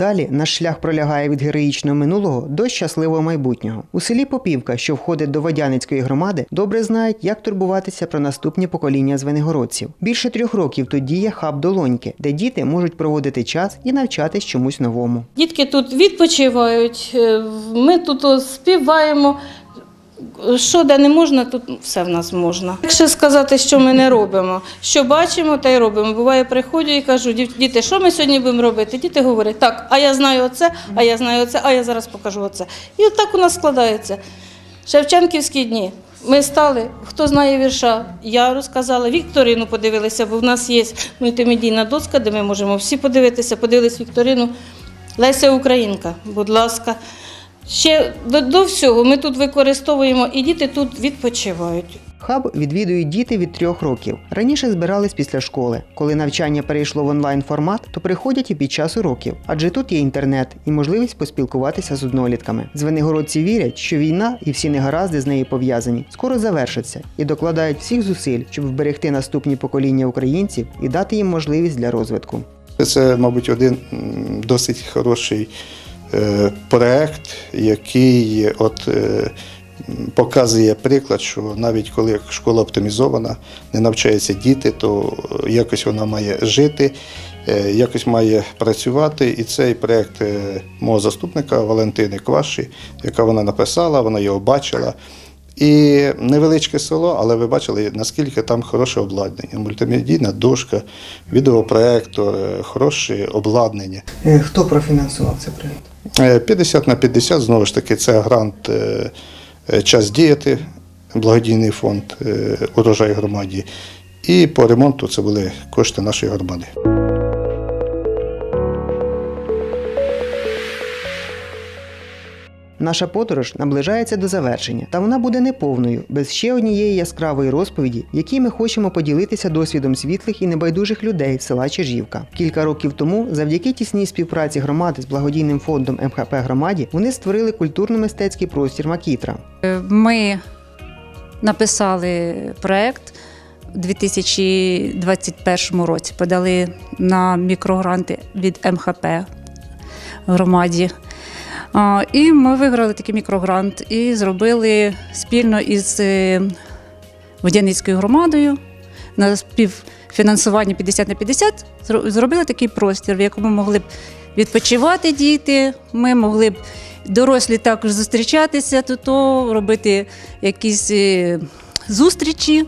Далі наш шлях пролягає від героїчного минулого до щасливого майбутнього. У селі Попівка, що входить до Водяницької громади, добре знають, як турбуватися про наступні покоління звенигородців. Більше трьох років тут діє хаб долоньки, де діти можуть проводити час і навчатись чомусь новому. Дітки тут відпочивають, е, ми тут співаємо. Що де не можна, тут все в нас можна. Якщо сказати, що ми не робимо, що бачимо, та й робимо. Буває, приходжу і кажу, діти, що ми сьогодні будемо робити? Діти говорять, так, а я знаю оце, а я знаю оце, а я зараз покажу оце. І от так у нас складається. Шевченківські дні. Ми стали, хто знає вірша, я розказала, Вікторину подивилися, бо в нас є мультимедійна доска, де ми можемо всі подивитися, подивились Вікторину. Леся Українка, будь ласка. Ще до, до всього ми тут використовуємо і діти тут відпочивають. Хаб відвідують діти від трьох років. Раніше збирались після школи. Коли навчання перейшло в онлайн формат, то приходять і під час уроків, адже тут є інтернет і можливість поспілкуватися з однолітками. Звенигородці вірять, що війна і всі негаразди з нею пов'язані скоро завершаться і докладають всіх зусиль, щоб вберегти наступні покоління українців і дати їм можливість для розвитку. Це, мабуть, один досить хороший проект, який от, е, показує приклад, що навіть коли школа оптимізована, не навчаються діти, то е, якось вона має жити, е, якось має працювати. І цей проект е, мого заступника Валентини Кваші, яка вона написала, вона його бачила. І невеличке село, але ви бачили, наскільки там хороше обладнання. Мультимедійна дошка, відеопроектор, е, хороше обладнання. Хто профінансував цей проєкт? Е, 50 на 50, знову ж таки, це грант е, е, Час діяти, благодійний фонд е, урожай громаді. І по ремонту це були кошти нашої громади. Наша подорож наближається до завершення, та вона буде неповною, без ще однієї яскравої розповіді, якій ми хочемо поділитися досвідом світлих і небайдужих людей села Чижівка. Кілька років тому, завдяки тісній співпраці громади з благодійним фондом МХП громаді, вони створили культурно-мистецький простір Макітра. Ми написали проект у 2021 році, подали на мікрогранти від МХП громаді. І ми виграли такий мікрогрант і зробили спільно із е, Водяницькою громадою на співфінансуванні 50 на 50 зро- зробили такий простір, в якому могли б відпочивати діти. Ми могли б дорослі також зустрічатися тут, робити якісь е, зустрічі,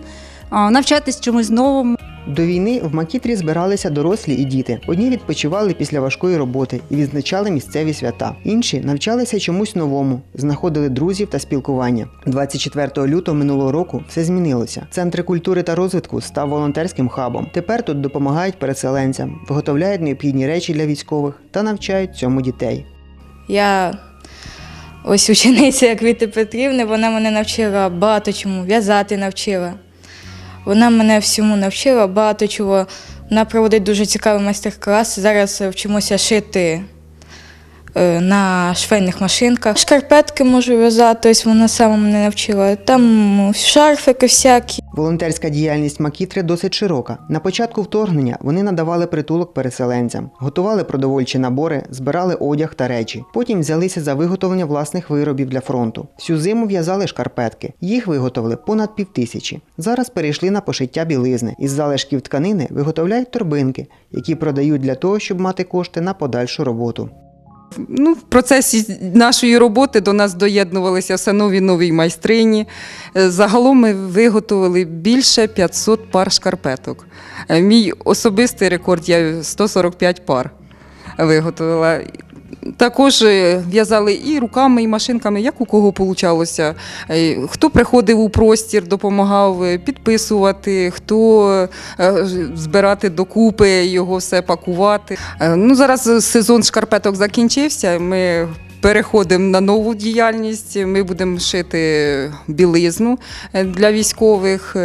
навчатись чомусь новому. До війни в Макітрі збиралися дорослі і діти. Одні відпочивали після важкої роботи і відзначали місцеві свята. Інші навчалися чомусь новому, знаходили друзів та спілкування. 24 лютого минулого року все змінилося. Центр культури та розвитку став волонтерським хабом. Тепер тут допомагають переселенцям, виготовляють необхідні речі для військових та навчають цьому дітей. Я ось учениця Квіти Петрівни, вона мене навчила багато чому, в'язати навчила. Вона мене всьому навчила, багато чого. Вона проводить дуже цікавий майстер-клас. Зараз вчимося шити е, на швейних машинках. Шкарпетки можу в'язати, ось вона сама мене навчила. Там шарфики всякі. Волонтерська діяльність Макітри досить широка. На початку вторгнення вони надавали притулок переселенцям, готували продовольчі набори, збирали одяг та речі. Потім взялися за виготовлення власних виробів для фронту. Всю зиму в'язали шкарпетки. Їх виготовили понад півтисячі. Зараз перейшли на пошиття білизни. Із залишків тканини виготовляють торбинки, які продають для того, щоб мати кошти на подальшу роботу. Ну, в процесі нашої роботи до нас доєднувалися все нові нові майстрині. Е, Загалом ми виготовили більше 500 пар шкарпеток. Е, Мій особистий рекорд я 145 пар виготовила. Також е, в'язали і руками, і машинками, як у кого получалося. Е, Хто приходив у простір, допомагав е, підписувати, хто збирати докупи, його все пакувати. Ну, зараз сезон шкарпеток закінчився. Ми переходимо на нову діяльність. Ми будемо шити білизну для військових,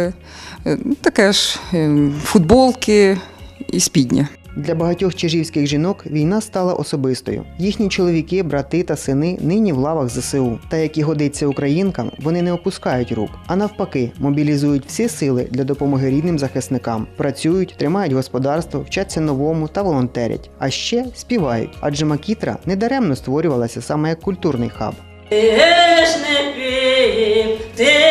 таке ж е, футболки і спідні. Для багатьох чижівських жінок війна стала особистою. Їхні чоловіки, брати та сини нині в лавах ЗСУ. Та як і годиться українкам, вони не опускають рук, а навпаки, мобілізують всі сили для допомоги рідним захисникам. Працюють, тримають господарство, вчаться новому та волонтерять. А ще співають, адже Макітра недаремно створювалася саме як культурний хаб. Ти ж не пів, ти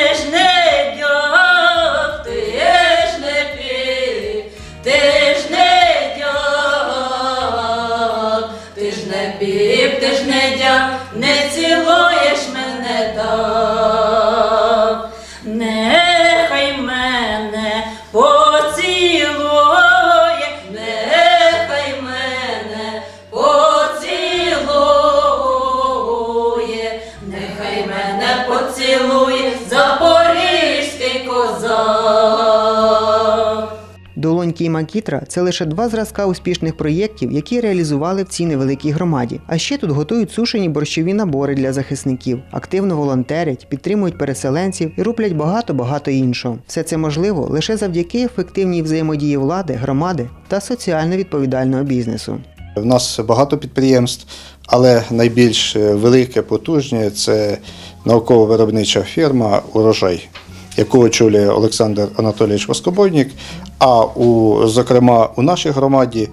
поцілує запорізький козак. Долоньки і Макітра це лише два зразка успішних проєктів, які реалізували в цій невеликій громаді. А ще тут готують сушені борщові набори для захисників, активно волонтерять, підтримують переселенців і роблять багато-багато іншого. Все це можливо лише завдяки ефективній взаємодії влади, громади та соціально відповідального бізнесу. У нас багато підприємств, але найбільш е, велике, потужне це науково-виробнича фірма Урожай, яку очолює Олександр Анатолійович Воскобойнік. А у, зокрема у нашій громаді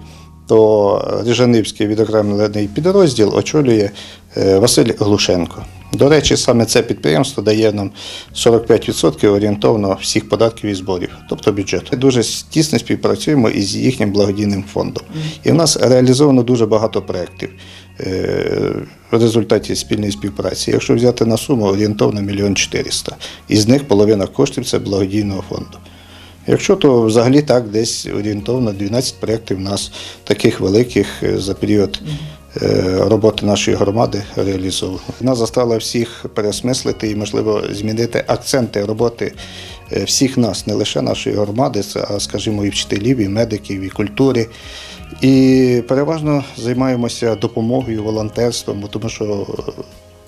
то Ріжанівський відокремлений підрозділ очолює е, Василь Глушенко. До речі, саме це підприємство дає нам 45% орієнтовно всіх податків і зборів, тобто бюджету. Ми Дуже тісно співпрацюємо із їхнім благодійним фондом. І в нас реалізовано дуже багато проєктів е, в результаті спільної співпраці. Якщо взяти на суму орієнтовно мільйон 400. Із них половина коштів це благодійного фонду. Якщо то взагалі так, десь орієнтовно 12 проєктів у нас таких великих е, за період роботи нашої громади реалізовано. Нас застала всіх переосмислити і, можливо, змінити акценти роботи е, всіх нас, не лише нашої громади, а скажімо, і вчителів, і медиків, і культури. І переважно займаємося допомогою, волонтерством, тому що е,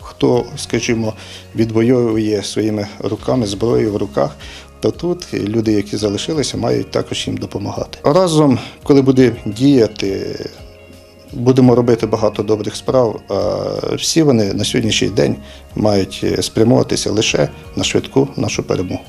хто, скажімо, відвоює своїми руками зброю в руках, то тут люди, які залишилися, мають також їм допомагати. Разом, коли будемо діяти, будемо робити багато добрих справ. А всі вони на сьогоднішній день мають спрямовуватися лише на швидку нашу перемогу.